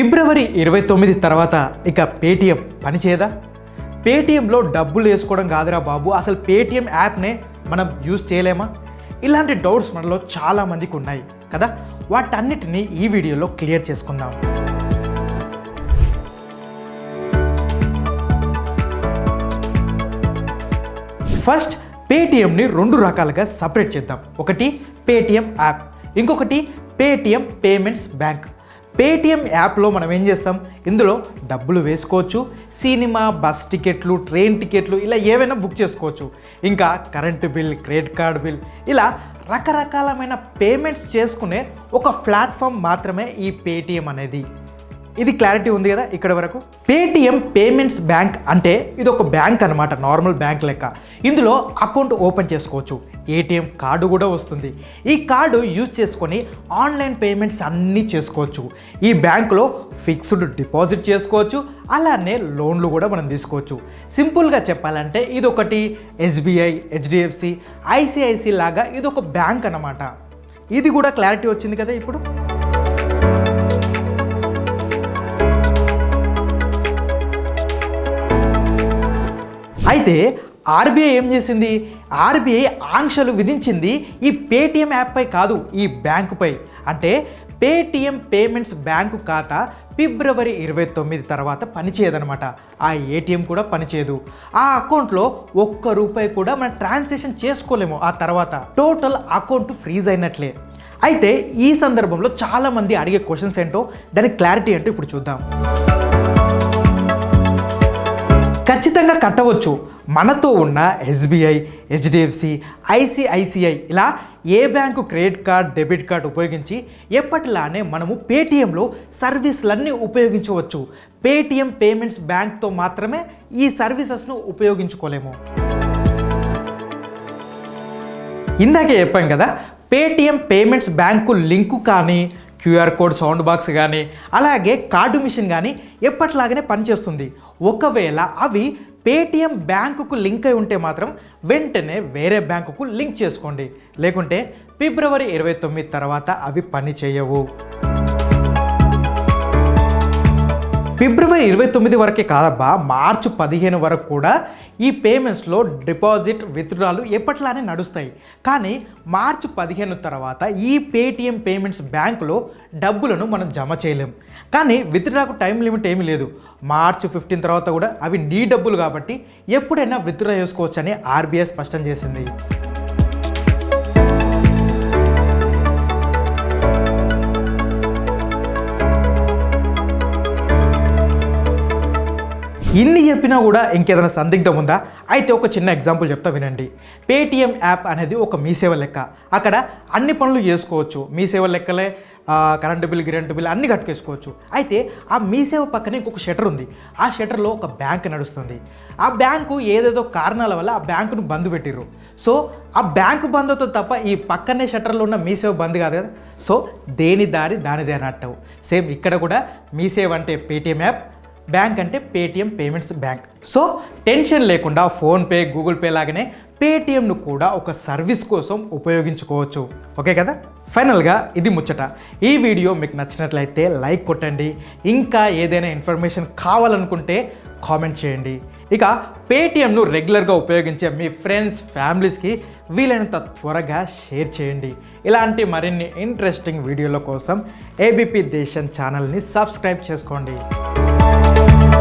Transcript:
ఫిబ్రవరి ఇరవై తొమ్మిది తర్వాత ఇక పేటిఎం పనిచేయదా? పేటిఎంలో డబ్బులు వేసుకోవడం కాదురా బాబు. అసలు పేటిఎం యాప్నే మనం యూజ్ చేయలేమా? ఇలాంటి డౌట్స్ మనలో చాలామందికి ఉన్నాయి కదా? వాటన్నిటిని ఈ వీడియోలో క్లియర్ చేసుకుందాం. ఫస్ట్ పేటిఎంని రెండు రకాలుగా సపరేట్ చేద్దాం. ఒకటి పేటిఎం యాప్. ఇంకొకటి పేటిఎం పేమెంట్స్ బ్యాంక్. పేటిఎం యాప్లో మనం ఏం చేస్తాం? ఇందులో డబ్బులు వేసుకోవచ్చు సినిమా బస్ టికెట్లు ట్రైన్ టికెట్లు ఇలా ఏవైనా బుక్ చేసుకోవచ్చు. ఇంకా current bill credit card bill ఇలా రకరకాలమైన పేమెంట్స్ చేసుకునే ఒక ప్లాట్ఫామ్ మాత్రమే ఈ పేటిఎం అనేది. ఇది క్లారిటీ ఉంది కదా ఇక్కడ వరకు. పేటిఎం పేమెంట్స్ బ్యాంక్ అంటే ఇది ఒక బ్యాంక్ అనమాట నార్మల్ బ్యాంక్ లెక్క. ఇందులో అకౌంట్ ఓపెన్ చేసుకోవచ్చు. ఏటీఎం కార్డు కూడా వస్తుంది. ఈ కార్డు యూజ్ చేసుకొని ఆన్లైన్ పేమెంట్స్ అన్నీ చేసుకోవచ్చు. ఈ బ్యాంకులో ఫిక్స్డ్ డిపాజిట్ చేసుకోవచ్చు. అలానే లోన్లు కూడా మనం తీసుకోవచ్చు. సింపుల్గా చెప్పాలంటే ఇది ఒకటి ఎస్బీఐ హెచ్డిఎఫ్సి ఐసిఐసి లాగా ఇది ఒక బ్యాంక్ అన్నమాట. ఇది కూడా క్లారిటీ వచ్చింది కదా ఇప్పుడు? అయితే ఆర్బీఐ ఏం చేసింది? ఆర్బీఐ ఆంక్షలు విధించింది ఈ పేటిఎం యాప్పై కాదు ఈ బ్యాంకుపై అంటే పేటిఎం పేమెంట్స్ బ్యాంకు ఖాతా ఫిబ్రవరి ఇరవై తొమ్మిది తర్వాత పనిచేయదనమాట ఆ ఏటీఎం కూడా పనిచేయదు. ఆ అకౌంట్లో ఒక్క రూపాయి కూడా మనం ట్రాన్సాక్షన్ చేసుకోలేము ఆ తర్వాత. టోటల్ అకౌంట్ ఫ్రీజ్ అయినట్లే. అయితే ఈ సందర్భంలో చాలామంది అడిగే క్వశ్చన్స్ ఏంటో? దానికి క్లారిటీ ఏంటో ఇప్పుడు చూద్దాం. ఖచ్చితంగా కట్టవచ్చు. మనతో ఉన్న ఎస్బీఐ హెచ్డిఎఫ్సి ఐసిఐసిఐ ఇలా ఏ bank credit card debit card ఉపయోగించి ఎప్పటిలానే మనము పేటిఎంలో సర్వీసులన్నీ ఉపయోగించవచ్చు. పేటిఎం పేమెంట్స్ బ్యాంక్తో మాత్రమే ఈ సర్వీసెస్ను ఉపయోగించుకోలేము. ఇందాకే చెప్పాం కదా పేటిఎం పేమెంట్స్ బ్యాంకు లింకు కానీ క్యూఆర్ కోడ్ సౌండ్ బాక్స్ కానీ అలాగే కార్డు మిషన్ కానీ ఎప్పటిలాగానే పనిచేస్తుంది. ఒకవేళ అవి పేటిఎం బ్యాంకుకు లింక్ అయి ఉంటే మాత్రం వెంటనే వేరే బ్యాంకుకు లింక్ చేసుకోండి. లేకుంటే ఫిబ్రవరి ఇరవై తొమ్మిది తర్వాత అవి పని చేయవు. ఫిబ్రవరి ఇరవై తొమ్మిది వరకే కాదబ్బా మార్చి పదిహేను వరకు కూడా ఈ పేమెంట్స్లో డిపాజిట్ విత్డ్రాలు ఎప్పట్లానే నడుస్తాయి. కానీ మార్చి పదిహేను తర్వాత ఈ పేటిఎం పేమెంట్స్ బ్యాంకులో డబ్బులను మనం జమ చేయలేం. కానీ విత్డ్రాకు టైం లిమిట్ ఏమీ లేదు. మార్చి ఫిఫ్టీన్ తర్వాత కూడా అవి నీ డబ్బులు కాబట్టి ఎప్పుడైనా విత్డ్రా చేసుకోవచ్చని ఆర్బీఐ స్పష్టం చేసింది. చెప్పినా కూడా ఇంకేదైనా సందిగ్ధం ఉందా? అయితే ఒక చిన్న ఎగ్జాంపుల్ చెప్తా వినండి. పేటిఎం యాప్ అనేది ఒక మీ సేవ లెక్క. అక్కడ అన్ని పనులు చేసుకోవచ్చు. మీ సేవ లెక్కలే కరెంటు బిల్ గిరెంటు బిల్ అన్ని కట్టుకేసుకోవచ్చు అయితే ఆ మీ సేవ పక్కనే ఇంకొక షటర్ ఉంది. ఆ షటర్లో ఒక బ్యాంక్ నడుస్తుంది. ఆ బ్యాంకు ఏదేదో కారణాల వల్ల ఆ బ్యాంకును బంద్ పెట్టిర్రు. సో ఆ బ్యాంకు బంద్ అవుతుంది తప్ప ఈ పక్కనే షటర్లో ఉన్న మీ సేవ బంద్ కాదు కదా? సో దేని దారి దానిదే అన్నట్టు సేమ్ ఇక్కడ కూడా మీ సేవ అంటే పేటిఎం యాప్ బ్యాంక్ అంటే Paytm payments bank. So tension లేకుండా ఫోన్పే గూగుల్ పే లాగానే పేటిఎంను కూడా ఒక సర్వీస్ కోసం ఉపయోగించుకోవచ్చు. ఓకే కదా? ఫైనల్గా ఇది ముచ్చట. ఈ వీడియో మీకు నచ్చినట్లయితే లైక్ కొట్టండి. ఇంకా ఏదైనా ఇన్ఫర్మేషన్ కావాలనుకుంటే కామెంట్ చేయండి. ఇక పేటిఎంను రెగ్యులర్గా ఉపయోగించే మీ ఫ్రెండ్స్ ఫ్యామిలీస్కి వీలైనంత త్వరగా షేర్ చేయండి. ఇలాంటి మరిన్ని ఇంట్రెస్టింగ్ వీడియోల కోసం ఏబిపి దేశం ఛానల్ని సబ్స్క్రైబ్ చేసుకోండి. Thank you.